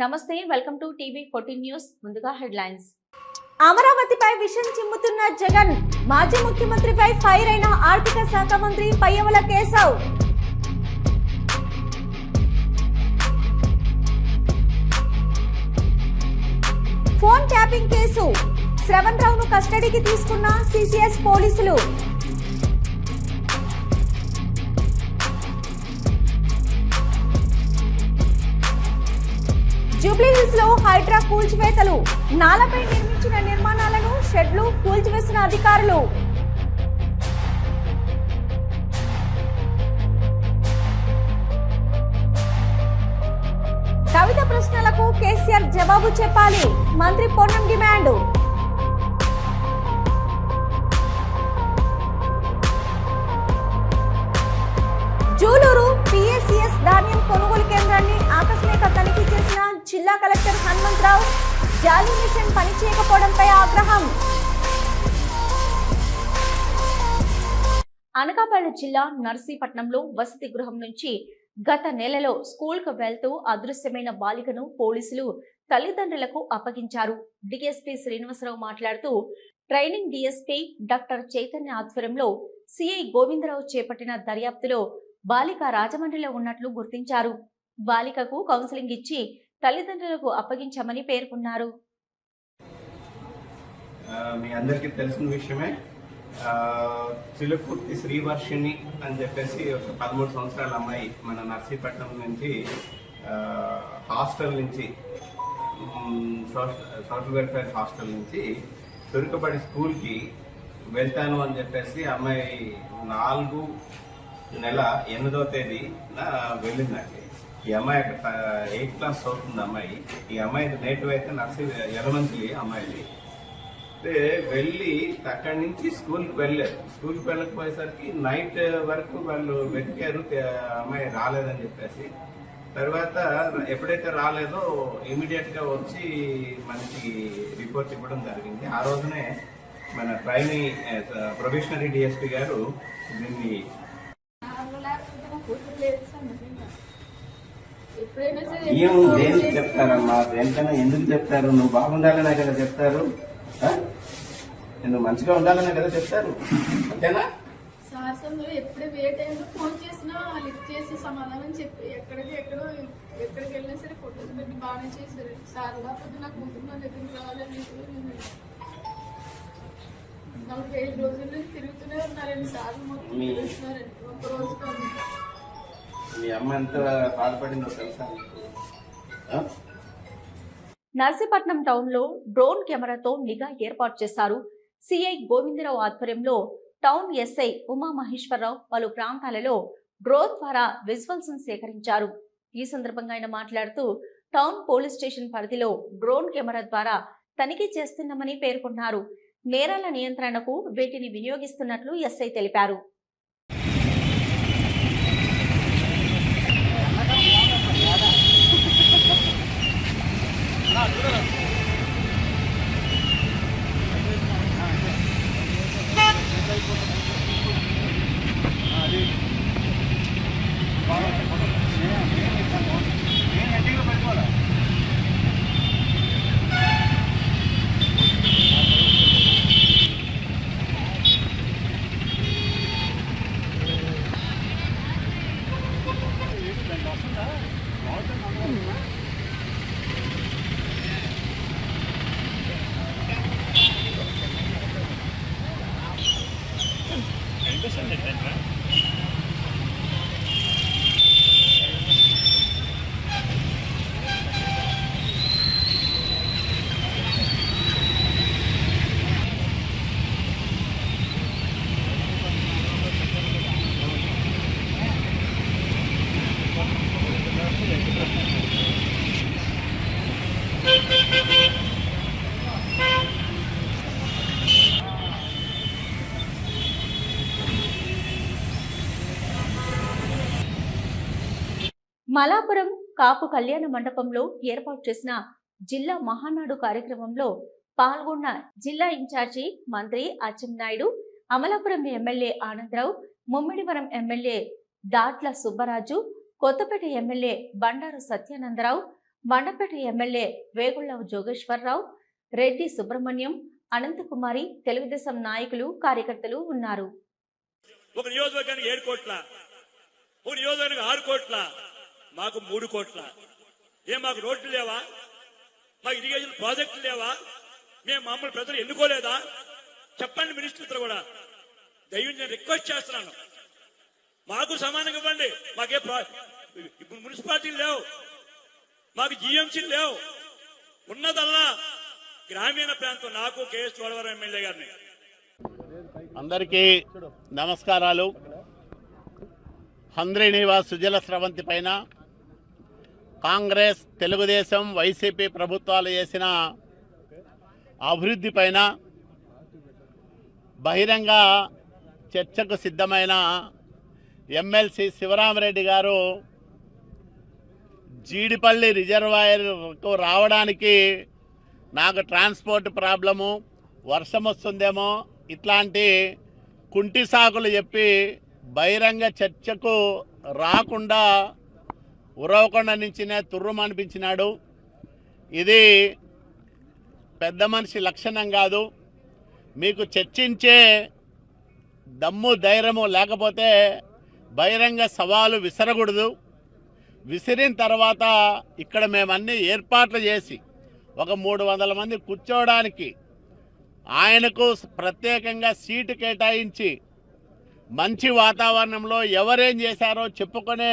నమస్తే welcome to TV fourteen news. ముందుగా headlines. అమరావతిపై విషయం చిమ్ముతున్న జగన్ మాజీ ముఖ్యమంత్రిపై ఫైర్ అయిన ఆర్థిక శాఖ మంత్రి Payyavula Keshav. Phone tapping case. Shravan రావును కస్టడీకి తీసుకున్న సిసిఎస్ పోలీసులు. జూబ్లీహిల్స్లో హైడ్రా కూల్చివేతలు. నాలపై నిర్మించిన నిర్మాణాలను షెడ్లు కూల్చివేసిన అధికారులు. కవిత ప్రశ్నలకు కేసీఆర్ జవాబు చెప్పాలి. మంత్రి పొన్నం డిమాండ్. జూలూరు జిల్లా కలెక్టర్ హనుమంతరావు జాలీ మిషన్ పనిచేయకపోవడంపై ఆగ్రహం. అనకాపల్లి జిల్లా నర్సీపట్నంలో వసతి గృహం నుంచి గత నెలలో స్కూల్కు వెళ్తూ అదృశ్యమైన బాలికను పోలీసులు తల్లిదండ్రులకు అప్పగించారు. డిఎస్పీ శ్రీనివాసరావు మాట్లాడుతూ ట్రైనింగ్ డిఎస్పీ డాక్టర్ చైతన్య ఆధ్వర్యంలో సిఐ గోవిందరావు చేపట్టిన దర్యాప్తులో బాలిక రాజమండ్రిలో ఉన్నట్లు గుర్తించారు. బాలికకు కౌన్సిలింగ్ ఇచ్చి తల్లిదండ్రులకు అప్పగించామని పేర్కొన్నారు. మీ అందరికీ తెలిసిన విషయమే. చిలుకుర్తి శ్రీవర్షిణి అని చెప్పేసి ఒక పదమూడు సంవత్సరాల అమ్మాయి మన నర్సీపట్నం నుంచి హాస్టల్ నుంచి సోషల్ వెల్ఫేర్ హాస్టల్ నుంచి తురుకబడి స్కూల్కి వెళ్తాను అని చెప్పేసి అమ్మాయి నాలుగు నెల ఎనిమిదో తేదీన వెళ్ళిందండి. ఈ అమ్మాయి అక్కడ ఎయిత్ క్లాస్ చదువుతుంది అమ్మాయి. ఈ అమ్మాయి నేటివ్ అయితే నర్సీ ఎలమంత్లీ అమ్మాయిది. అయితే వెళ్ళి అక్కడి నుంచి స్కూల్కి వెళ్ళారు స్కూల్కి వెళ్ళకపోయేసరికి నైట్ వరకు వాళ్ళు వెతికారు అమ్మాయి రాలేదని చెప్పేసి. తర్వాత ఎప్పుడైతే రాలేదో ఇమీడియట్గా వచ్చి మనకి రిపోర్ట్ ఇవ్వడం జరిగింది. ఆ రోజునే మన ట్రైనీ ప్రొఫెషనరీ డిఎస్పీ గారు దీన్ని ఏం దేనికి చెప్తారమ్మా? దేనికైనా ఎందుకు చెప్తారు? నువ్వు బాగుండాలనే కదా చెప్తారు? నువ్వు మంచిగా ఉండాలనే కదా చెప్తారు. అంతేనా? ఎప్పుడు ఏ టైంలో ఫోన్ చేసినా లిఫ్ట్ చేసి సమాధానం చెప్పి ఎక్కడికి ఎక్కడో ఎక్కడికి వెళ్ళినా సరే ఫోటోస్ పెట్టి బాగానే చేశారు. సార్ కాకపోతే నాకు కూతురు నా దగ్గరికి రావాలని నలభై ఐదు రోజుల నుంచి తిరుగుతూనే ఉన్నారండి. సార్ మొత్తం తిరుగుతున్నారండి. ఒక్క రోజు. మీ అమ్మ ఎంత బాధపడిందో తెలుసా? నర్సీపట్నం టౌన్లో డ్రోన్ కెమెరాతో నిఘా ఏర్పాటు చేశారు. సిఐ గోవిందరావు ఆధ్వర్యంలో టౌన్ ఎస్ఐ ఉమా మహేశ్వరరావు పలు ప్రాంతాలలో డ్రోన్ ద్వారా విజువల్స్ సేకరించారు. ఈ సందర్భంగా ఆయన మాట్లాడుతూ టౌన్ పోలీస్ స్టేషన్ పరిధిలో డ్రోన్ కెమెరా ద్వారా తనిఖీ చేస్తున్నామని పేర్కొన్నారు. నేరాల నియంత్రణకు వీటిని వినియోగిస్తున్నట్లు ఎస్ఐ తెలిపారు. 아, మలాపురం కాపు కళ్యాణ మండపంలో ఏర్పాటు చేసిన జిల్లా మహానాడు కార్యక్రమంలో పాల్గొన్న జిల్లా ఇన్ఛార్జి మంత్రి Atchannaidu Amalapuram MLA Anandarao Mummidivaram MLA Datla Subbaraju Kothapeta MLA Bandaru Satyanandarao Mandapeta MLA Vegulla Jogeswararao Reddy Subrahmanyam Anantakumari Telugu Desam నాయకులు కార్యకర్తలు ఉన్నారు. ఒక నియోజకవర్గానికి ఏడు కోట్ల ఒక నియోజకవర్గానికి ఆరు కోట్ల మాకు మూడు కోట్ల. ఏం మాకు రోడ్లు లేవా? మాకు ఇరిగేషన్ ప్రాజెక్టులు లేవా? మేము మామూలు ప్రజలు ఎన్నుకోలేదా? చెప్పండి మినిస్టర్ కూడా. దయ్యం నేను రిక్వెస్ట్ చేస్తున్నాను. మాకు సమానంగా ఇవ్వండి. మాకే ప్రా- ఇప్పుడు మున్సిపాలిటీలు లేవు. మాకు జిఎంసీలు లేవు. ఉన్నదల్లా గ్రామీణ ప్రాంతం నాకు కేఎస్ చోడవరం ఎమ్మెల్యే గారిని. అందరికీ నమస్కారాలు. హంద్రీనివాస్ సుజల స్రవంతి పైన కాంగ్రెస్ తెలుగుదేశం వైసీపీ ప్రభుత్వాలు చేసిన అభివృద్ధి పైన బహిరంగ చర్చకు సిద్ధమైన ఎమ్మెల్సీ శివరామరెడ్డి గారు జీడిపల్లి రిజర్వాయర్కు రావడానికి నాకు ట్రాన్స్పోర్ట్ ప్రాబ్లము వర్షం వస్తుందేమో ఇట్లాంటి కుంటి సాకులు చెప్పి బహిరంగ చర్చకు రాకుండా ఉరవకొండ నుంచినే తుర్రుమనిపించినాడు ఇది పెద్ద మనిషి లక్షణం కాదు. మీకు చర్చించే దమ్ము ధైర్యము లేకపోతే బహిరంగ సవాలు విసరకూడదు. విసిరిన తర్వాత ఇక్కడ మేమన్నీ ఏర్పాట్లు చేసి ఒక మూడు వందల మంది కూర్చోవడానికి ఆయనకు ప్రత్యేకంగా సీటు కేటాయించి మంచి వాతావరణంలో ఎవరేం చేశారో చెప్పుకునే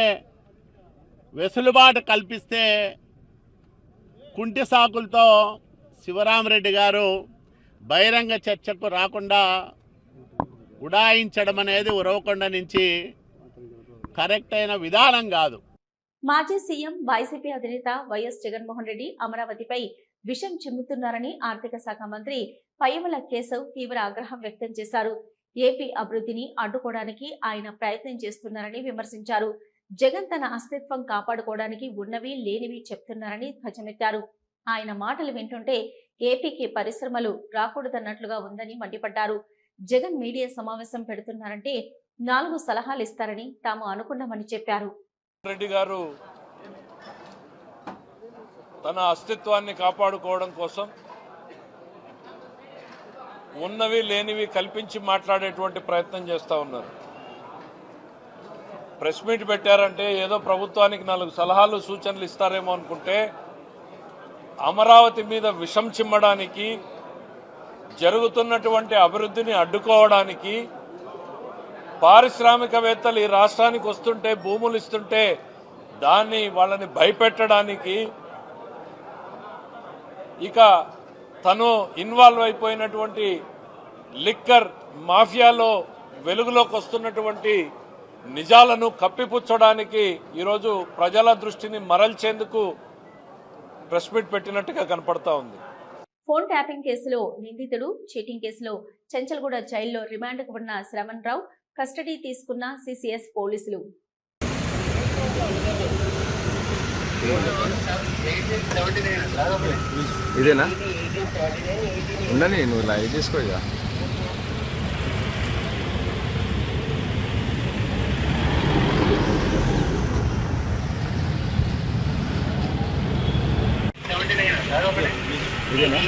వెసులుబాటు కల్పిస్తే కుంటి సాకులతో శివరామరెడ్డి గారు బహిరంగ చర్చకు రాకుండా ఉడాయించడం అనేది ఉరవకొండ నుంచి కరెక్ట్ అయిన విధానం కాదు. మాజీ సీఎం వైసీపీ అధినేత వైఎస్ జగన్మోహన్ రెడ్డి అమరావతిపై విషం చిమ్ముతున్నారని ఆర్థిక శాఖ మంత్రి పయ్యమల కేశవ్ తీవ్ర ఆగ్రహం వ్యక్తం చేశారు. ఏపీ అభివృద్ధిని అడ్డుకోవడానికి ఆయన ప్రయత్నం చేస్తున్నారని విమర్శించారు. జగన్ తన అస్తిత్వం కాపాడుకోవడానికి ఉన్నవి లేనివి చెప్తున్నారని ధ్వజమెత్తారు. ఆయన మాటలు వింటుంటే ఏపీకి పరిశ్రమలు రాకూడదన్నట్లుగా ఉందని మండిపడ్డారు. జగన్ మీడియా సమావేశం పెడుతున్నారంటే నాలుగు సలహాలు ఇస్తారని తాము అనుకున్నామని చెప్పారు. రెడ్డి గారు తన అస్తిత్వాన్ని కాపాడుకోవడం కోసం ఉన్నవి లేనివి కల్పించి మాట్లాడేటువంటి ప్రయత్నం చేస్తూ ఉన్నారు. ప్రెస్ మీట్ పెట్టారంటే ఏదో ప్రభుత్వానికి నాలుగు సలహాలు సూచనలు ఇస్తారేమో అనుకుంటే అమరావతి మీద విషం చిమ్మడానికి జరుగుతున్నటువంటి అభివృద్ధిని అడ్డుకోవడానికి పారిశ్రామికవేత్తలు ఈ రాష్ట్రానికి వస్తుంటే భూములు ఇస్తుంటే దాన్ని వాళ్ళని భయపెట్టడానికి ఇక తను ఇన్వాల్వ్ అయిపోయినటువంటి లిక్కర్ మాఫియాలో వెలుగులోకి వస్తున్నటువంటి నిజాలను కప్పిపుచ్చడానికి ఈరోజు ప్రజల దృష్టిని మరల్చేందుకు ప్రెస్ మీట్ పెట్టినట్టుగా కనపడతా ఉంది. ఫోన్ ట్యాపింగ్ కేసులో నిందితుడు చీటింగ్ కేసులో చెంచల్గూడ జైల్లో రిమాండ్కు ఉన్న శ్రవణ్ రావు కస్టడీ తీసుకున్న సిసిఎస్ పోలీసులు. ఇదేనా? ఉండని నువ్వు లైవ్ తీసుకో ఇదేనా?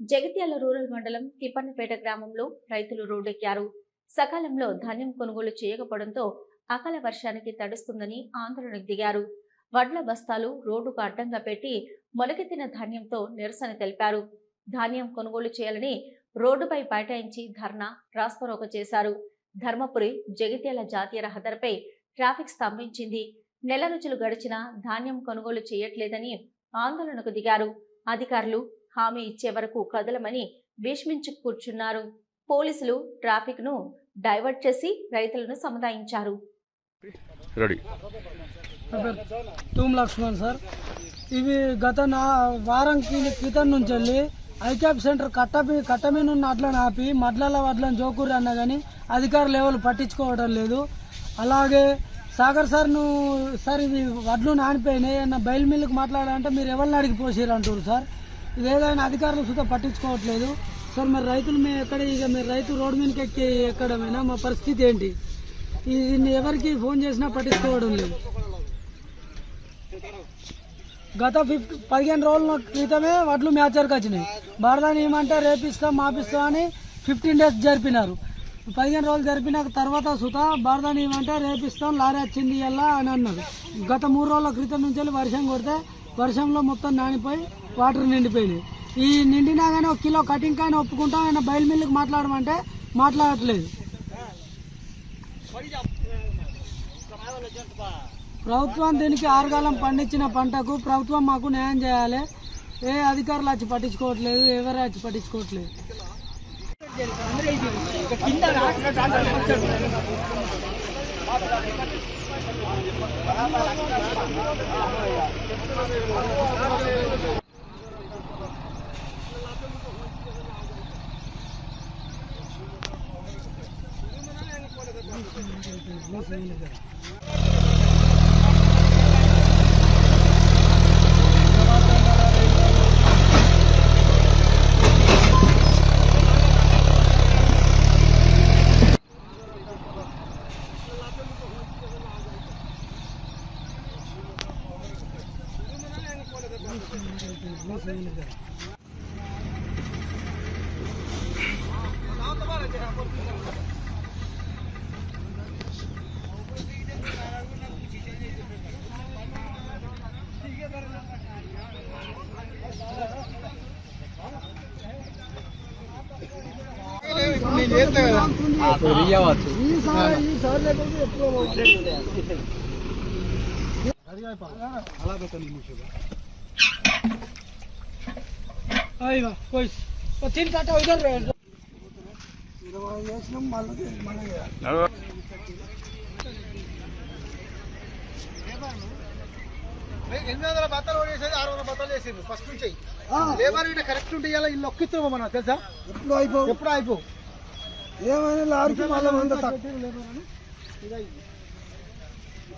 జగిత్యాల రూరల్ మండలం తిప్పన్నపేట గ్రామంలో రైతులు రోడ్డెక్కారు సకాలంలో ధాన్యం కొనుగోలు చేయకపోవడంతో అకాల వర్షానికి తడుస్తుందని ఆందోళనకు దిగారు. వడ్ల బస్తాలు రోడ్డుకు అడ్డంగా పెట్టి మొలకెత్తిన ధాన్యంతో నిరసన తెలిపారు. ధాన్యం కొనుగోలు చేయాలని రోడ్డుపై బైఠాయించి ధర్నా రాస్తారోక చేశారు. ధర్మపురి జగిత్యాల జాతీయ రహదారిపై ట్రాఫిక్ స్తంభించింది. నెల రోజులు గడిచినా ధాన్యం కొనుగోలు చేయట్లేదని ఆందోళనకు దిగారు. అధికారులు హామీ ఇచ్చే వరకు కదలమని భీష్మించు కూర్చున్నారు. పోలీసులు ట్రాఫిక్ను డైవర్ట్ చేసి రైతులను సముదాయించారు. నా పేరు తూమ్ లక్ష్మణ్ సార్. ఇవి గత నా వారం క్రితం నుంచి వెళ్ళి ఐక్యాప్ సెంటర్ కట్టపి కట్ట మీద ఉన్న ఆపి మడ్లల వడ్లని జోకూరి అన్నా కానీ అధికారులు ఎవరు పట్టించుకోవడం లేదు. అలాగే సాగర్ సార్ నువ్వు సార్ ఇది వడ్లు నానిపోయినాయి. అన్న బయలు మిల్లుకు మాట్లాడాలంటే మీరు ఎవరిని అడిగి పోసిరు అంటారు సార్. ఇది ఏదైనా అధికారులు సుతా పట్టించుకోవట్లేదు. సార్ మరి రైతులు మేము ఎక్కడ ఇక మీరు రైతు రోడ్డు మీదకి ఎక్కి ఎక్కడమైనా మా పరిస్థితి ఏంటి? దీన్ని ఎవరికి ఫోన్ చేసినా పట్టించుకోవడం లేదు. గత ఫిఫ్టీ పదిహేను రోజుల క్రితమే వడ్లు మ్యాచర్కి వచ్చినాయి. బరదాని ఏమంటే రేపిస్తాం మాపిస్తాం అని ఫిఫ్టీన్ డేస్ జరిపినారు. పదిహేను రోజులు జరిపిన తర్వాత సుత బరదాని ఏమంటే రేపిస్తాం లారీ వచ్చింది ఎలా అని అన్నారు. గత మూడు రోజుల క్రితం నుంచి వెళ్ళి వర్షం కొడితే వర్షంలో మొత్తం నానిపోయి వాటర్ నిండిపోయినాయి. ఈ నిండినా కానీ ఒక కిలో కటింగ్ కానీ ఒప్పుకుంటాం ఆయన బయలు మిల్లుకి మాట్లాడమంటే మాట్లాడట్లేదు. ప్రభుత్వం దీనికి ఆరుగాలం పండించిన పంటకు ప్రభుత్వం మాకు న్యాయం చేయాలి. ఏ అధికారులు వచ్చి పట్టించుకోవట్లేదు ఎవరు వచ్చి పట్టించుకోవట్లేదు. ఈసారి పోయి తిని కట్ట ఉదర్ ఇరవై చేసినాం మళ్ళీ మళ్ళీ ఎనిమిది వందల బత్తాలు ఓడేసేది ఆరు వందల బత్తాలు వేసింది ఫస్ట్ నుంచి లేబర్ ఇటు కరెక్ట్ ఉంటే ఇలా ఇల్లు ఒక్కిస్తాము మనం తెలుసా ఎప్పుడు అయిపో ఎప్పుడు అయిపో ఏమైనా లారీకి మళ్ళీ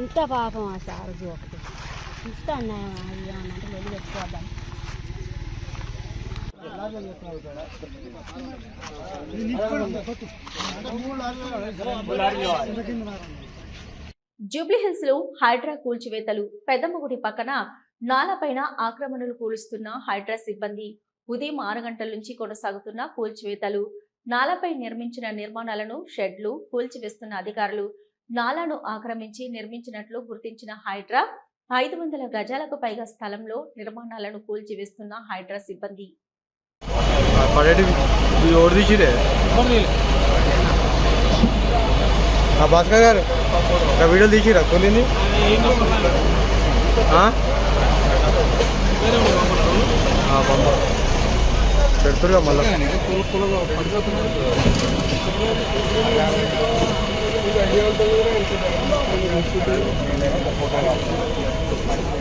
ఇంత పాపం ఆ సారు ఒకటి ఇంత అన్నాయం అది అంటే వెళ్ళి పెట్టుకోవద్దాం జూబ్లీహిల్స్లో హైడ్రా కూల్చివేతలు పెద్దమ్మగుడి పక్కన నాలపైన ఆక్రమణలు కూలుస్తున్న హైడ్రా సిబ్బంది ఉదయం ఆరు గంటల నుంచి కొనసాగుతున్న కూల్చివేతలు. నాలపై నిర్మించిన నిర్మాణాలను షెడ్లు కూల్చివేస్తున్న అధికారులు నాలాను ఆక్రమించి నిర్మించినట్లు గుర్తించిన హైడ్రా ఐదు వందల గజాలకు పైగా స్థలంలో నిర్మాణాలను కూల్చివేస్తున్న హైడ్రా సిబ్బంది. ఎవరు తీసిరే? భాస్కర్ గారు నా వీడియోలు తీసిరా? కొన్ని పెడుతురుగా మళ్ళీ. ఫోటోగ్రాఫ్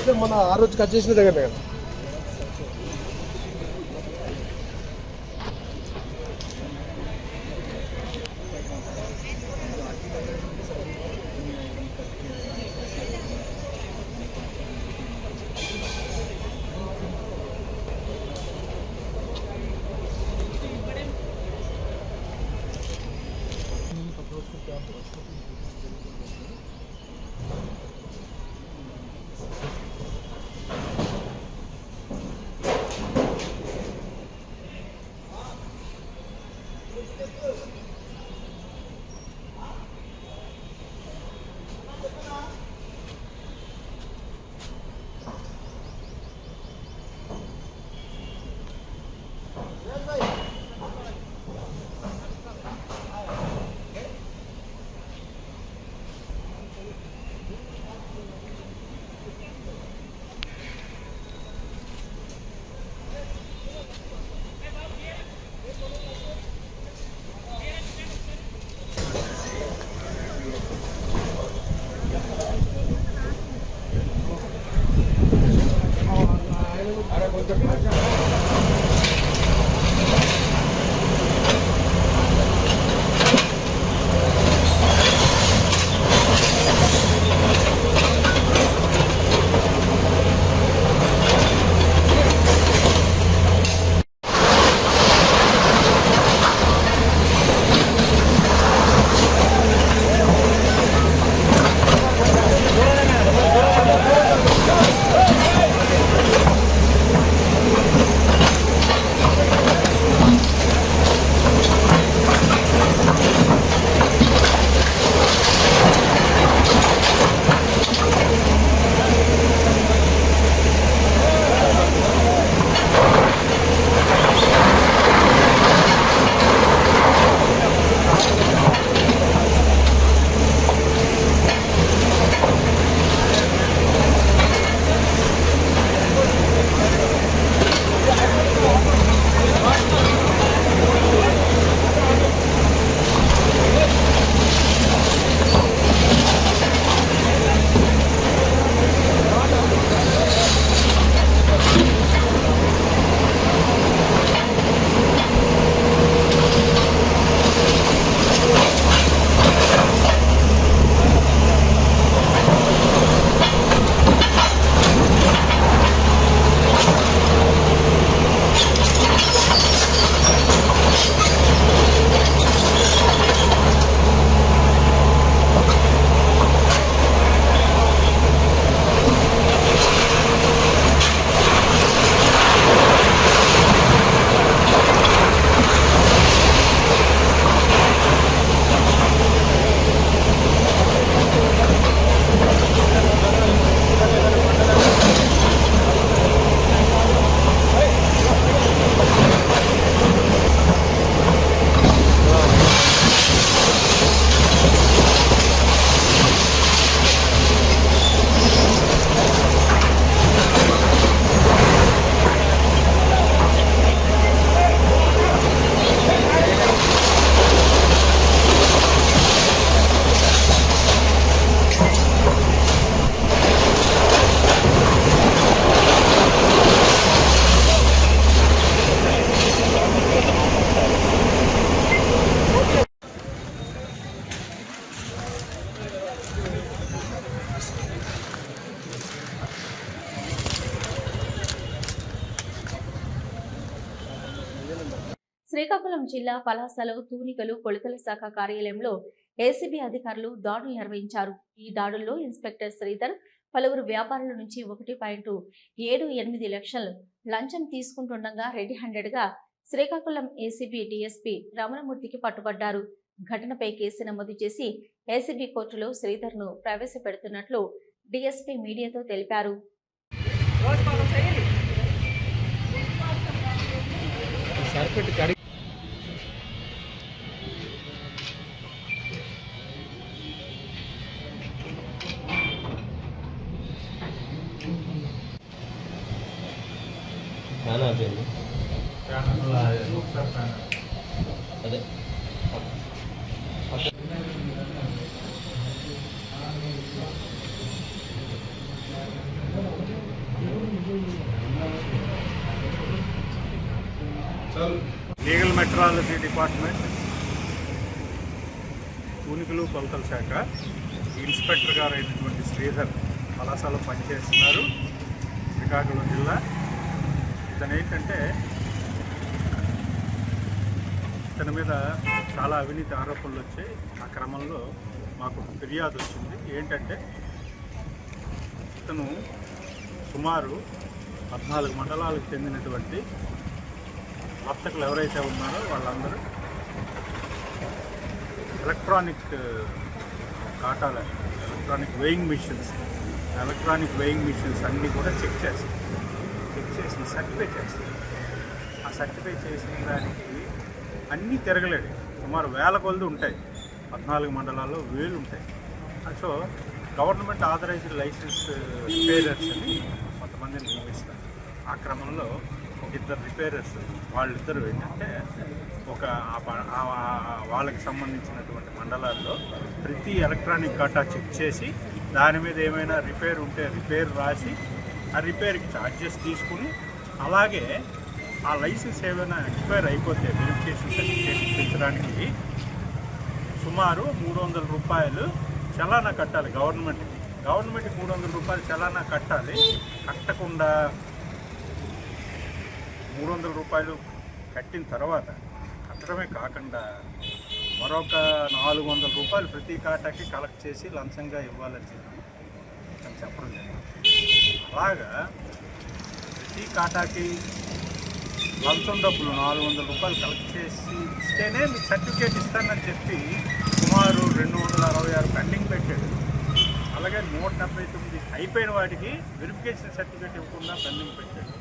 అంటే మన ఆ రోజు కట్ చేసిన దగ్గర కదా. జిల్లా పలాసలో తూనికలు కొలతల శాఖ కార్యాలయంలో ఏసీబీ అధికారులు దాడులు నిర్వహించారు. ఈ దాడుల్లో ఇన్స్పెక్టర్ శ్రీధర్ పలువురు వ్యాపారుల నుంచి ఒకటి పాయింట్ ఏడు ఎనిమిది లక్షలు లంచం తీసుకుంటుండగా రెడ్డి హండ్రెడ్గా శ్రీకాకుళం ఏసీబీ డిఎస్పీ రమణమూర్తికి పట్టుబడ్డారు. ఘటనపై కేసు నమోదు చేసి ఏసీబీ కోర్టులో శ్రీధర్ను ప్రవేశపెడుతున్నట్లు డిఎస్పీ మీడియాతో తెలిపారు. ఫ్యాన్ అదే. లీగల్ మెట్రాలజీ డిపార్ట్మెంట్ పూనికలు కొలతల శాఖ ఇన్స్పెక్టర్ గారు అయినటువంటి శ్రీధర్ కళాశాల పనిచేస్తున్నారు. శ్రీకాకుళం జిల్లా ఇతను ఏంటంటే ఇతని మీద చాలా అవినీతి ఆరోపణలు వచ్చాయి ఆ క్రమంలో మాకు ఫిర్యాదు వచ్చింది. ఏంటంటే ఇతను సుమారు పద్నాలుగు మండలాలకు చెందినటువంటి వర్తకులు ఎవరైతే ఉన్నారో వాళ్ళందరూ electronic కాటాల electronic weighing machines electronic weighing machines అన్నీ కూడా చెక్ చేస్తాం చేసి సర్టిఫై చేస్తాం ఆ సర్టిఫై చేసిన దానికి అన్నీ తిరగలేడు. సుమారు వేల కొలది ఉంటాయి. పద్నాలుగు మండలాల్లో వేలు ఉంటాయి. So government authorized license repairers అని కొంతమందిని నియమిస్తారు. ఆ క్రమంలో ఒక ఇద్దరు రిపేరర్స్ వాళ్ళిద్దరు ఏంటంటే ఒక వాళ్ళకి సంబంధించినటువంటి మండలాల్లో ప్రతి ఎలక్ట్రానిక్ కాటా చెక్ చేసి దాని మీద ఏమైనా రిపేర్ ఉంటే రిపేర్ రాసి ఆ రిపేర్కి ఛార్జెస్ తీసుకుని అలాగే ఆ లైసెన్స్ ఏమైనా ఎక్స్పైర్ అయిపోతే వెరిఫికేషన్ సర్టిఫికేట్ ఇప్పించడానికి సుమారు మూడు వందల రూపాయలు చలానా కట్టాలి గవర్నమెంట్కి. గవర్నమెంట్కి మూడు వందల రూపాయలు చలానా కట్టాలి. కట్టకుండా మూడు వందల రూపాయలు కట్టిన తర్వాత కట్టడమే కాకుండా మరొక నాలుగు వందల రూపాయలు ప్రతి కాటాకి కలెక్ట్ చేసి లంచంగా ఇవ్వాలని చెప్పి అని చెప్పడం జరిగింది. అలాగా ప్రతి కాటాకి లంచం డబ్బులు నాలుగు వందల రూపాయలు కలెక్ట్ చేసి ఇస్తేనే మీకు సర్టిఫికేట్ ఇస్తానని చెప్పి సుమారు రెండు వందల అరవై ఆరు పెండింగ్ పెట్టాడు. అలాగే నూట డెబ్బై తొమ్మిది అయిపోయిన వాటికి వెరిఫికేషన్ సర్టిఫికేట్ ఇవ్వకుండా పెండింగ్ పెట్టాడు.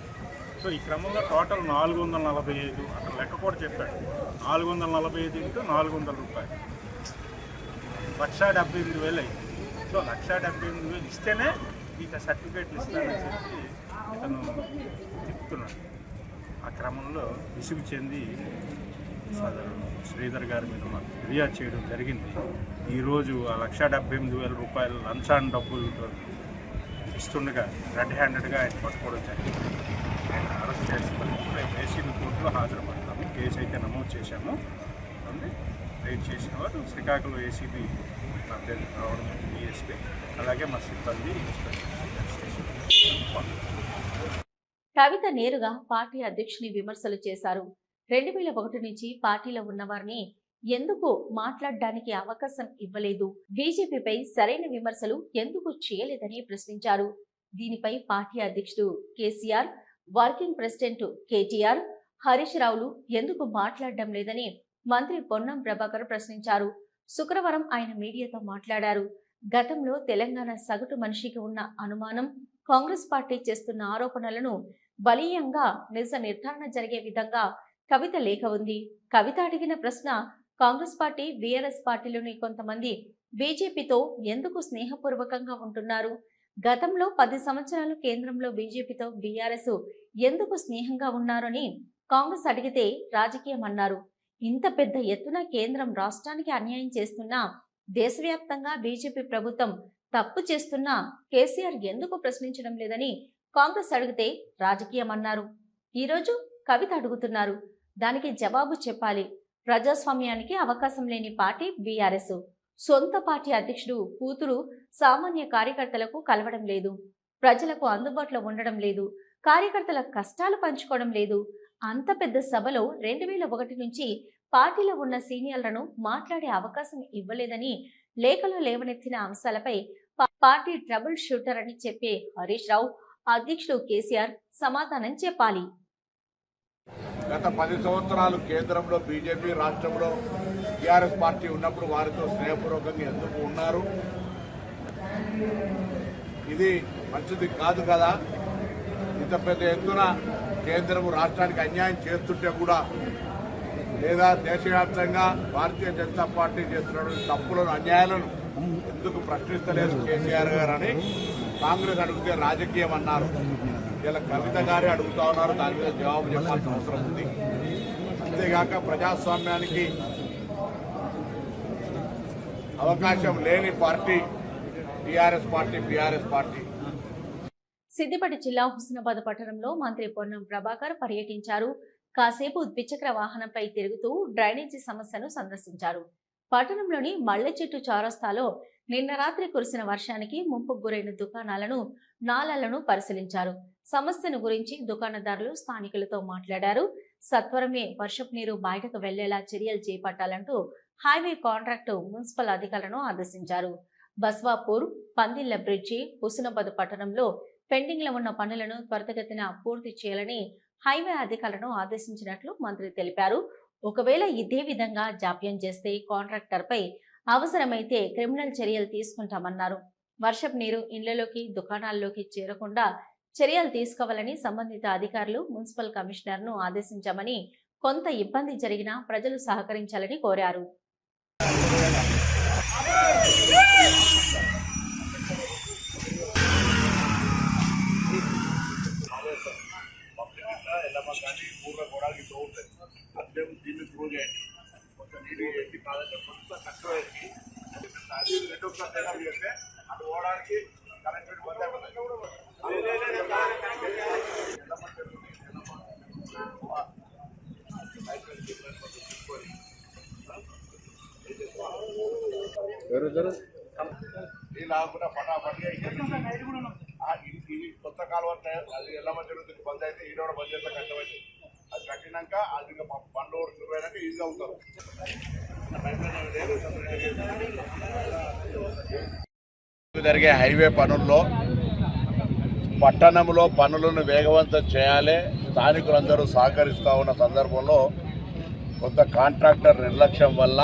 సో ఈ క్రమంలో టోటల్ నాలుగు వందల నలభై ఐదు అక్కడ లెక్క కూడా చెప్పాడు. నాలుగు వందల నలభై ఐదు ఇంటూ నాలుగు వందల రూపాయలు. లక్ష డెబ్బై ఎనిమిది వేలు అయింది. సో లక్ష డెబ్బై ఎనిమిది వేలు ఇస్తేనే ఇక సర్టిఫికేట్లు ఇస్తానని చెప్పి ఇతను చెప్తున్నాడు. ఆ క్రమంలో విసుగు చెంది సదరు శ్రీధర్ గారి మీద మాకు ఫిర్యాదు చేయడం జరిగింది. ఈరోజు ఆ లక్ష డెబ్బై ఎనిమిది వేల రూపాయలు లంచాన్ డబ్బులతో ఇస్తుండగా రెడ్ హ్యాండెడ్గా ఆయన పట్టుకోవడం జరిగింది. ఆయన అరెస్ట్ చేసుకుని రేపు ఏసీబీ కోర్టులో హాజరుపడతాము. కేసు అయితే నమోదు చేశాము. ఉంది చేసిన వారు శ్రీకాకుళం ఏసీబీ అప్డేట్ రావడం డిఎస్పీ అలాగే మా సిబ్బంది కవిత నేరుగా పార్టీ అధ్యక్షుని విమర్శలు చేశారు. రెండు వేల ఒకటి నుంచి పార్టీలో ఉన్నవారిని ఎందుకు మాట్లాడడానికి అవకాశం ఇవ్వలేదు? బీజేపీపై సరైన విమర్శలు ఎందుకు చేయలేదని ప్రశ్నించారు. దీనిపై పార్టీ అధ్యక్షుడు KCR working president KTR Harish రావులు ఎందుకు మాట్లాడడం లేదని మంత్రి పొన్నం ప్రభాకర్ ప్రశ్నించారు. శుక్రవారం ఆయన మీడియాతో మాట్లాడారు. గతంలో తెలంగాణ సగటు మనిషికి ఉన్న అనుమానం కాంగ్రెస్ పార్టీ చేస్తున్న ఆరోపణలను బలీయంగా నిజ నిర్ధారణ జరిగే విధంగా కవిత లేఖ ఉంది. కవిత అడిగిన ప్రశ్న కాంగ్రెస్ పార్టీ బీఆర్ఎస్ పార్టీలోని కొంతమంది బీజేపీతో ఎందుకు స్నేహపూర్వకంగా ఉంటున్నారు? గతంలో పది సంవత్సరాలు కేంద్రంలో బీజేపీతో బీఆర్ఎస్ ఎందుకు స్నేహంగా ఉన్నారని కాంగ్రెస్ అడిగితే రాజకీయం అన్నారు ఇంత పెద్ద ఎత్తున కేంద్రం రాష్ట్రానికి అన్యాయం చేస్తున్నా దేశవ్యాప్తంగా బీజేపీ ప్రభుత్వం తప్పు చేస్తున్నా కేసీఆర్ ఎందుకు ప్రశ్నించడం లేదని కాంగ్రెస్ అడిగితే రాజకీయం అన్నారు ఈరోజు కవిత అడుగుతున్నారు. దానికి జవాబు చెప్పాలి. ప్రజాస్వామ్యానికి అవకాశం లేని పార్టీ బీఆర్ఎస్. సొంత పార్టీ అధ్యక్షుడు కూతురు సామాన్య కార్యకర్తలకు కలవడం లేదు. ప్రజలకు అందుబాటులో ఉండడం లేదు. కార్యకర్తల కష్టాలు పంచుకోవడం లేదు. అంత పెద్ద సభలో రెండు వేల ఒకటి నుంచి పార్టీలో ఉన్న సీనియర్లను మాట్లాడే అవకాశం ఇవ్వలేదని లేఖలో లేవనెత్తిన అంశాలపై పార్టీ ట్రబుల్ షూటర్ అని చెప్పే హరీష్ రావు అధ్యక్షుడు కేసీఆర్ సమాధానం చెప్పాలి. గత పది సంవత్సరాలు కేంద్రంలో బీజేపీ రాష్ట్రంలో టీఆర్ఎస్ పార్టీ ఉన్నప్పుడు వారితో స్నేహపూర్వకంగా ఎందుకు ఉన్నారు? ఇది మంచిది కాదు కదా? ఇంత పెద్ద ఎత్తున కేంద్రం రాష్ట్రానికి అన్యాయం చేస్తుంటే కూడా లేదా దేశవ్యాప్తంగా భారతీయ జనతా పార్టీ చేస్తున్నటువంటి తప్పులను అన్యాయాలను ఎందుకు ప్రశ్నిస్తలేదు కేసీఆర్ గారు అని కాంగ్రెస్ అడిగితే రాజకీయం అన్నారు. ఇలా కవిత గారే అడుగుతా ఉన్నారు దాని మీద జవాబు చెప్పాల్సిన అవసరం ఉంది. అంతేగాక ప్రజాస్వామ్యానికి అవకాశం లేని party TRS party BRS party. Siddipet జిల్లా హుస్నాబాద్ పట్టణంలో మంత్రి పొన్నం ప్రభాకర్ పర్యటించారు. కాసేపు ద్విచక్ర వాహనంపై తిరుగుతూ డ్రైనేజీ సమస్యను సందర్శించారు. పట్టణంలోని మల్లె చెట్టు చారస్తాలో నిన్న రాత్రి కురిసిన వర్షానికి ముంపుకు గురైన దుకాణాలను నాలాలను పరిశీలించారు. సమస్యను గురించి దుకాణదారులు స్థానికులతో మాట్లాడారు. సత్వరమే వర్షపు నీరు బయటకు వెళ్ళేలా చర్యలు చేపట్టాలంటూ హైవే కాంట్రాక్టు మున్సిపల్ అధికారులను ఆదేశించారు. బస్వాపూర్ పందిళ్ళ బ్రిడ్జి హుస్నాబాద్ పట్టణంలో పెండింగ్లో ఉన్న పనులను త్వరితగతిన పూర్తి చేయాలని హైవే అధికారులను ఆదేశించినట్లు మంత్రి తెలిపారు. ఒకవేళ ఇదే విధంగా జాప్యం చేస్తే కాంట్రాక్టర్ పై అవసరమైతే క్రిమినల్ చర్యలు తీసుకుంటామన్నారు. వర్షపు నీరు ఇళ్ళలోకి దుకాణాల్లోకి చేరకుండా చర్యలు తీసుకోవాలని సంబంధిత అధికారులు మున్సిపల్ కమిషనర్ను ఆదేశించామని కొంత ఇబ్బంది జరిగినా ప్రజలు సహకరించాలని కోరారు. నీళ్ళు ఆగకుండా పటాపటిగా ఆ, ఇది- ఇది కొత్త కాలువ తయారు- అది ఎల్లమ్మ జరుగుతుంది బంద్ అయితే ఈడ కూడా బంద్ చేస్తే అది కట్టినాక అది ఇంకా బండ్లు ఈజీగా అవుతారు. జరిగే హైవే పనుల్లో పట్టణంలో పనులను వేగవంతం చేయాలి స్థానికులందరూ సహకరిస్తూ ఉన్న సందర్భంలో కొంత కాంట్రాక్టర్ నిర్లక్ష్యం వల్ల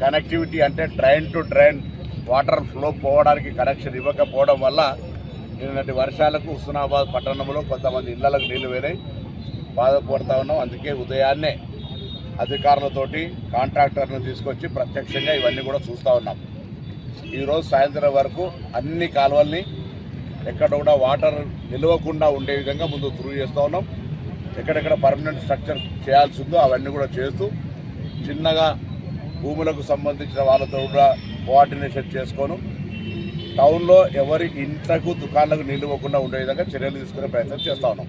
కనెక్టివిటీ అంటే drain to drain water flow పోవడానికి కనెక్షన్ ఇవ్వకపోవడం వల్ల నిన్నటి వర్షాలకు హుస్నాబాద్ పట్టణంలో కొంతమంది ఇళ్ళకు నీళ్ళు వేరాయి బాధపడుతూ ఉన్నాం. అందుకే ఉదయాన్నే అధికారులతోటి కాంట్రాక్టర్ను తీసుకొచ్చి ప్రత్యక్షంగా ఇవన్నీ కూడా చూస్తూ ఉన్నాం. ఈరోజు సాయంత్రం వరకు అన్ని కాలువల్ని ఎక్కడ కూడా వాటర్ నిలవకుండా ఉండే విధంగా ముందు త్రూ చేస్తూ ఉన్నాం. ఎక్కడెక్కడ పర్మనెంట్ స్ట్రక్చర్ చేయాల్సి ఉందో అవన్నీ కూడా చేస్తూ చిన్నగా భూములకు సంబంధించిన వాళ్ళతో కూడా కోఆర్డినేషన్ చేసుకోను టౌన్లో ఎవరి ఇంట్లకు దుకాణాలకు నిలవకుండా ఉండే విధంగా చర్యలు తీసుకునే ప్రయత్నం చేస్తా ఉన్నాం.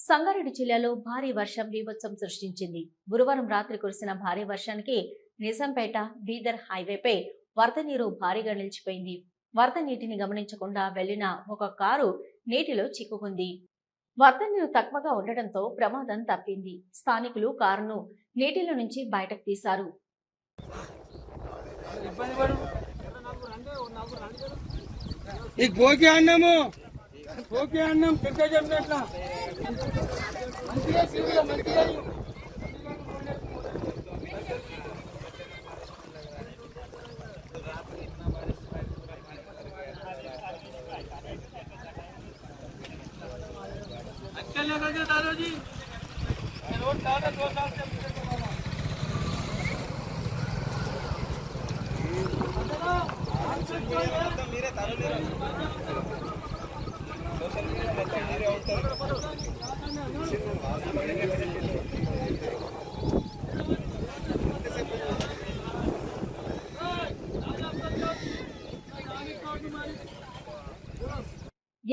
సంగారెడ్డి జిల్లాలో భారీ వర్షం బీభత్సం సృష్టించింది. గురువారం రాత్రి కురిసిన భారీ వర్షానికి నిజాంపేట బీదర్ హైవేపై వరద నీరు భారీగా నిలిచిపోయింది. వరద నీటిని గమనించకుండా వెళ్ళిన ఒక కారు నీటిలో చిక్కుకుంది. వరద నీరు తక్కువగా ఉండటంతో ప్రమాదం తప్పింది. స్థానికులు కారును నీటిలో నుంచి బయటకు తీశారు. ఈ గోకి అన్నము. గోకి అన్నం పెద్ద చెప్పినట్లా మంచిగా శివుడు మంచిగా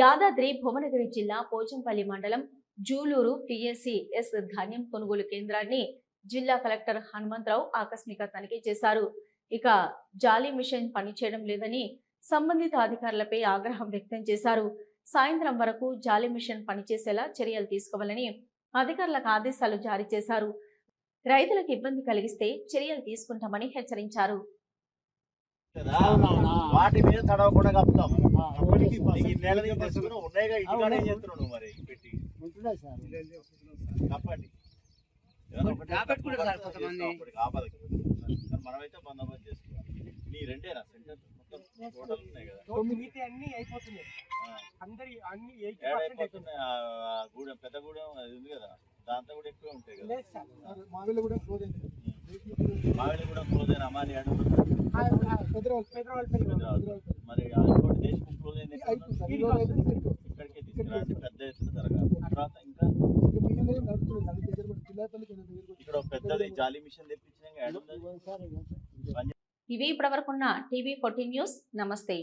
యాదాద్రి భువనగిరి జిల్లా పోచంపల్లి మండలం జూలూరు పిఎస్సి ఎస్ ధాన్యం కొనుగోలు కేంద్రాన్ని జిల్లా కలెక్టర్ హనుమంతరావు ఆకస్మిక తనిఖీ చేశారు. ఇక జాలీ మిషన్ పనిచేయడం లేదని సంబంధిత అధికారులపై ఆగ్రహం వ్యక్తం చేశారు. సాయంత్రం వరకు జాలీ మిషన్ పనిచేసేలా చర్యలు తీసుకోవాలని అధికారులకు ఆదేశాలు జారీ చేశారు. రైతులకు ఇబ్బంది కలిగిస్తే చర్యలు తీసుకుంటామని హెచ్చరించారు. వాటి మీద తడవకుండా కప్పుతాం. నీకు ఈ నెల దిగ తెచ్చుకుని ఉన్నాయిగా ఇంటికాడ ఏం చేస్తున్నావు నువ్వు మరి? పెట్టి. కప్పండి. మనమైతే బందోబస్తు చేసుకోవాలి. నీ రెండేనా సెంటర్ మిగతా అన్ని అయిపోతున్నాయి. అందరి అన్ని ఎయిటీ పర్సెంట్ అయిపోతున్నాయి. గూడెం పెద్ద గూడెం అది ఉంది కదా. దాంతో కూడా ఎక్కువ ఉంటాయి కదా. మావిలో కూడా క్లోజ్ అయిన అడు పెద్దవాళ్ళు పెద్దవాళ్ళు మరి ఇంకోటి దేశం క్లోజ్ అయింది. ఇక్కడికే తీసుకురాండి పెద్ద ఎత్తున జరగాలి. తర్వాత ఇంకా? ఇక్కడ ఒక పెద్దది జాలీ మిషన్ ఇవి ఇప్పటివరకున్న టీవీ ఫోర్టీన్ న్యూస్. నమస్తే.